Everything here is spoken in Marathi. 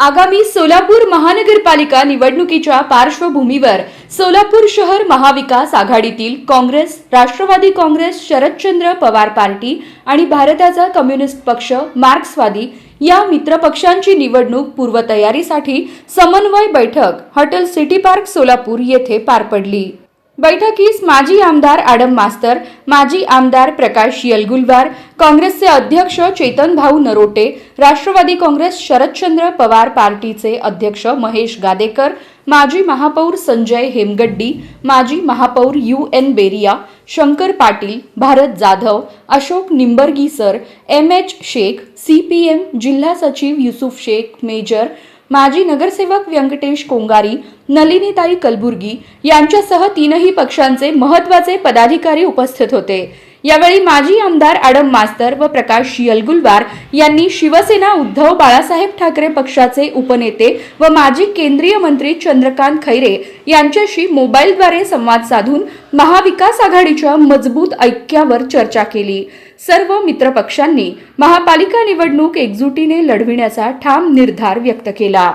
आगामी सोलापूर महानगरपालिका निवडणुकीच्या पार्श्वभूमीवर सोलापूर शहर महाविकास आघाडीतील Congress Rashtrawadi Congress Sharadchandra Pawar party आणि भारताचा कम्युनिस्ट पक्ष मार्क्सवादी या मित्रपक्षांची निवडणूक पूर्वतयारीसाठी समन्वय बैठक हॉटेल सिटी पार्क सोलापूर येथे पार पडली. बैठकीस माजी आमदार आडम मास्तर माजी आमदार प्रकाश यलगुलवार काँग्रेसचे अध्यक्ष चेतन भाऊ नरोटे राष्ट्रवादी काँग्रेस शरदचंद्र पवार पार्टीचे अध्यक्ष महेश गादेकर माजी महापौर संजय हेमगड्डी माजी महापौर U N Beria Shankar Patil Bharat Jadhav Ashok Nimbargisar M H Shaikh C P M जिल्हा सचिव युसुफ शेख मेजर माजी नगरसेवक व्यंकटेश कोंगारी नलिनीताई कलबुर्गी यांच्यासह तीनही पक्षांचे महत्त्वाचे पदाधिकारी उपस्थित होते. यावेळी माजी आमदार आडम मास्तर व प्रकाश यलगुलवार यांनी शिवसेना उद्धव बाळासाहेब ठाकरे पक्षाचे उपनेते व माजी केंद्रीय मंत्री चंद्रकांत खैरे यांच्याशी मोबाईलद्वारे संवाद साधून महाविकास आघाडीच्या मजबूत ऐक्यावर चर्चा केली. सर्व मित्रपक्षांनी महापालिका निवडणूक एकजुटीने लढविण्याचा ठाम निर्धार व्यक्त केला.